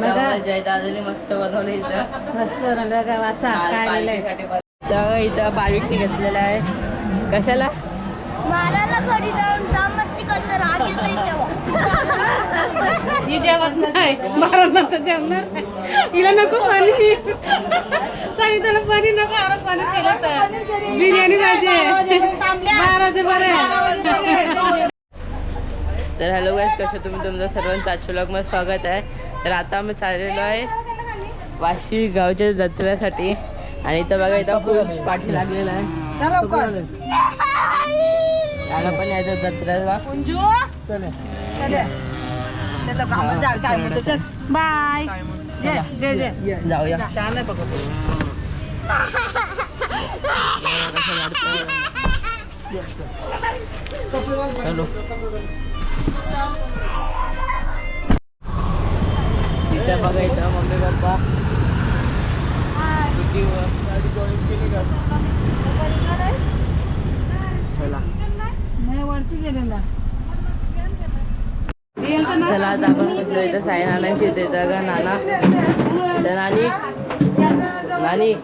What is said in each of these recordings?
बघा जय दादाने मस्त बनवलं इथं. मस्त बनवलं लिहिलंय पालखीसाठी बन- तर इथं पालखी घेतलेला आहे. कशाला? मारायला ही जेवत नाही. नंतर जेवणार. हिला नको पाणी. सविताला पाणी नको केलं तर. बिर्याणी पाहिजे बाराचे बरे तर हॅलो गाईज कसं तुम्ही? तुमचं सर्वांचं आजच्या ब्लॉगमध्ये स्वागत आहे. तर आता आम्ही चाललेलो आहे वाशी गावच्या जत्रेसाठी. आणि इथं बघा इथं खूप पाठी लागलेला आहे. त्याला पण यायचं जत्रेला. बाय. जाऊया. चलो. इथं बघा इथं मम्मी पप्पा. चला. चला आता आपण म्हटलं इथं साई नानांची इथे इथं का नाना. इथं नानी. नानी.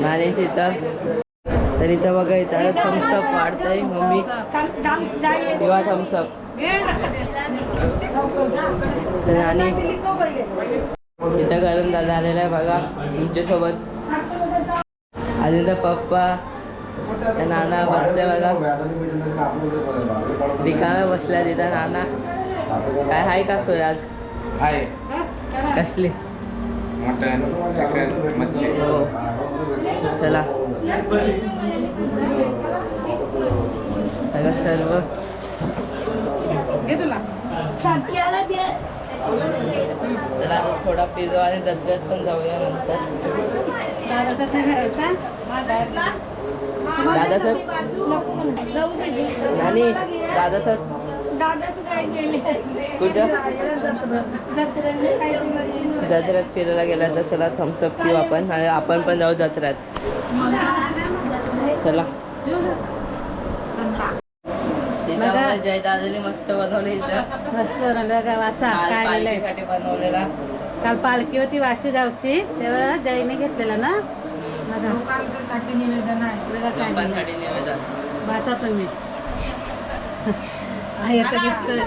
नानीची इथं. तर इथं बघा इथं थम्सअप वाढतंय मम्मी. किंवा थम्सअप नानी इथं गरम दादा आलेला आहे बघा तुमच्यासोबत. आणि इथं पप्पा नाना बसले बघा. रिकाम्या बसल्या तिथं नाना. काय हाय का सोय आज? हाय. कसली? मटन चिकन मच्छी. हो. चला. त्याला सर्व चला आता थोडा पिझो आणि जत्रेत पण जाऊया नंतर दादा सर नानी दादा सर कुठं जत्रेत फिरायला गेला तर चला थम्सअप पिऊ आपण आपण पण जाऊ जत्रेत चला. बघा. जय दादाने मस्त बनवलं इथं. मस्त बनवलं बघा वाचा काल काय बनवलेला. काल पालखी होती वाशी गावची तेव्हा जयने घेतलेला ना? बघा. बघा काय लिहिलंय. लोकांसाठी निवेदन. वाचा तुम्ही. हा, याचं दिसतंय.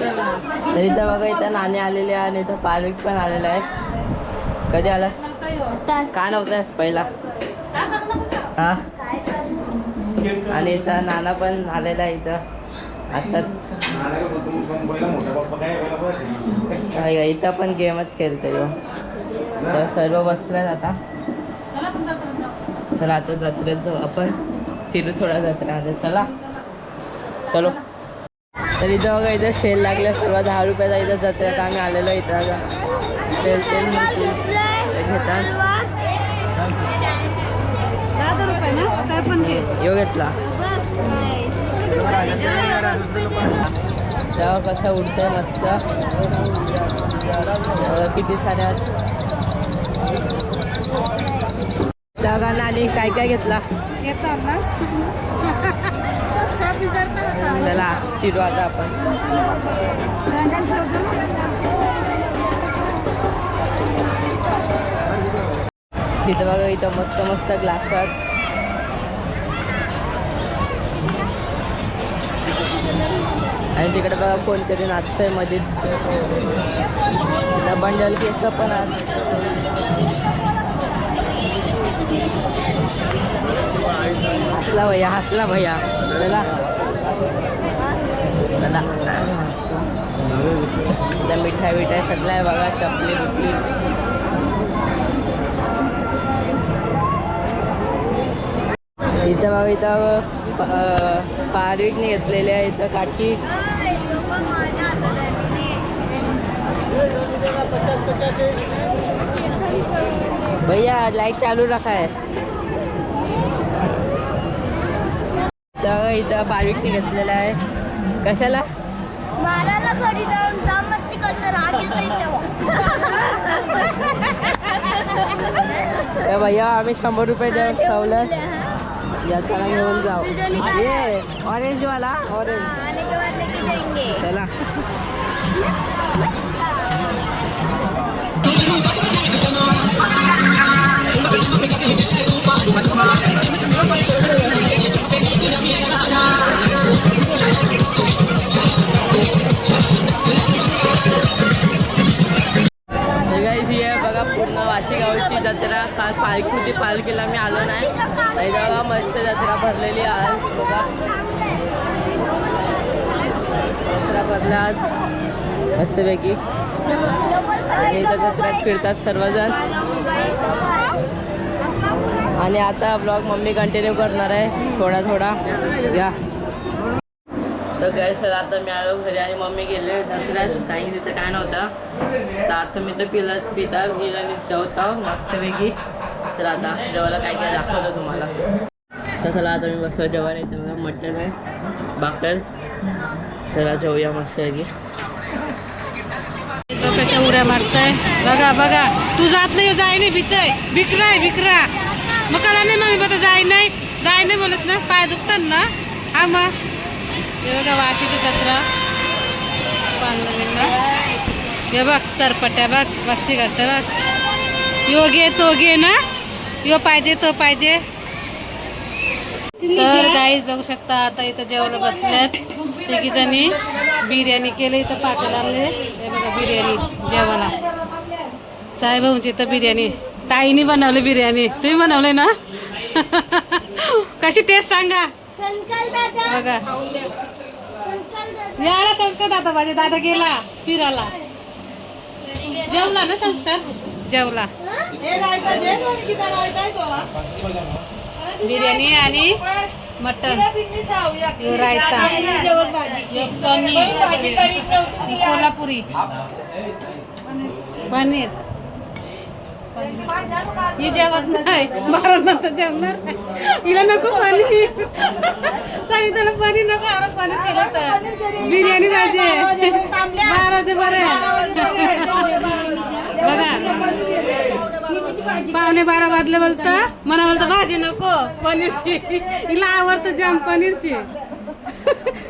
चला. तर इथं बघा इथं नाणे आलेले आहे आणि इथं पालक पण आलेला आहे कधी आलास? का नव्हतास पहिला? हा? आणि इथं नाना पण आलेला आहे इथं. आताच. इथं पण गेमच खेळतोय ह्यो. तर सर्व बसल्यात आता. चला आता जत्रेत जाऊ आपण. फिरू थोडा जत्रा आता चला. चलो. तर इथं बघा इथं सेल लागल्या सर्व दहा रुपयाचा इथं जत्रेत आम्ही आलेलो इथं. सेल सेल ते घेतात. दहा रुपये ना? काय पण घे. यो घेतला. तेव्हा कसं उडतंय मस्त. किती साऱ्या तेव्हा नानी काय काय घेतला? चला फिरू आता आपण. तिथं बघा इथं मस्त मस्त ग्लासात आणि तिकडे बघा कोणतरी नाचतंय मध्येच बंडल केस पण आज हसला भैया हसला भैया. चला. चला. इथं मिठाई बिठाई सगळं आहे बघा चपली बिपली. इथं बघा इथं पारवीकने घेतलेले आहे इथं काठी. भैया लाइट चालू रखा है। तर इथं पारवीकने घेतलेलं आहे. कशाला? मारायला घरी जाऊन राग येतो भैया आम्ही शंभर रुपये देऊन ठेवलं जाताना घेऊन जाऊ. ये ऑरेंज वाला ऑरेंज चला. पूर्ण वाशीगावची जत्रा. काल पालखी पालखीला मी आलो नाही. आणि बघा मस्त जत्रा भरलेली आहे आज बघा. जत्रा भरल्या आज मस्तपैकी. आणि इथं जत्रात फिरतात सर्वजण. आणि आता ब्लॉग मम्मी कंटिन्यू करणार आहे. थोडा थोडा. या. तर काय सर आता मी आलो घरी आणि मम्मी गेले. दसऱ्या काही तिथं काय नव्हतं. तर आता मी तर पिला पिता घेईल आणि जेवता मस्तपैकी तर आता जेवायला काय काय दाखवतो तुम्हाला. तर चला आता मी बसलो जेवण इथं मला मटण आहे बाकर चला जेवूया मस्तपैकी कशा उड्या मारताय? बघा बघा. तू जात नाही जाय नाही भिकय भिकराय भिकरा. मग कला नाही मम्मी बघा जाय नाही. जाय नाही बोलत ना पाय दुखतात ना. हा मग. हे बघा वाशीची जत्रा. पांडवींना हे बघ तरपट्या बघ वस्ती करते बघ. यो घे तो घे ना. यो पाहिजे तो पाहिजे. तर गाईज बघू शकता आता इथं जेवायला बसल्यात. तिघी जणी बिर्याणी केलं इथं पाकाला आणले हे बघा बिर्याणी जेवायला. साईभाऊंची इथं बिर्याणी. ताईने बनवली बिर्याणी. तुम्ही बनवले ना? कशी टेस्ट सांगा. बघा. याला संस्कार दादा माझे दादा गेला फिरायला. जेवला ना संस्कार? जेवला. बिर्याणी आणि मटन रायता. पनीर. ही कोल्हापुरी. पनीर. ही जेवत नाही. बारा नंतर जेवणार. हिला नको पनीर सांगितलं पनीर नको अरे पनीर केलं तर. बिर्याणी पाहिजे. बाराचे बरे बघा. पावणे बारा वाजले बोलता. मला बोलता भाजी नको पनीरची. हिला आवडतं जाम पनीरची.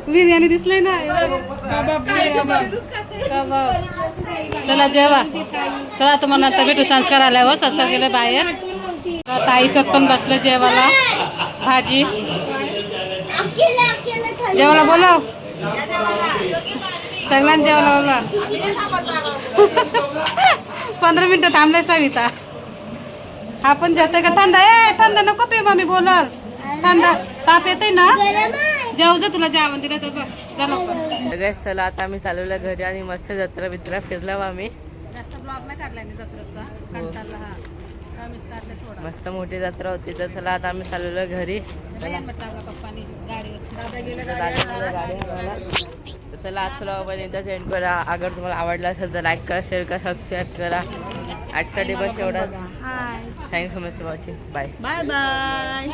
बिर्याणी दिसले ना. चला जेवा. चला तुम्हाला आता भेटू. संस्कार आल्या हो संस्कार गेले बाहेर. ताई पण बसलं जेवायला. भाजी. जेवाला बोलव. सगळ्यांना जेवायला बोला पंधरा मिनिटं थांबले सविता. आपण जेवतोय का? थंड ए थंड नको पे मी बोलल. थंड ताप येते ना? दे तुला जेवण दिलं तर बघ. चला सगळ्याच चला आता आम्ही चालवलं घरी आणि मस्त जत्रा बित्रा फिरला आम्ही. जास्त ब्लॉग नाही काढला जत्रेचा. कंटाळला हा. कमीच काढले थोडा. मस्त मोठी जत्रा होती तर चला आता आम्ही चालवलं घरी. पप्पानी दादा गेले गाडी. तर चला आज तुला पर्यंत सेंड करा. अगर तुम्हाला आवडला असेल तर लाईक करा शेअर करा सबस्क्राईब करा. आजसाठी बस एवढाच. Thank you so much for watching bye bye bye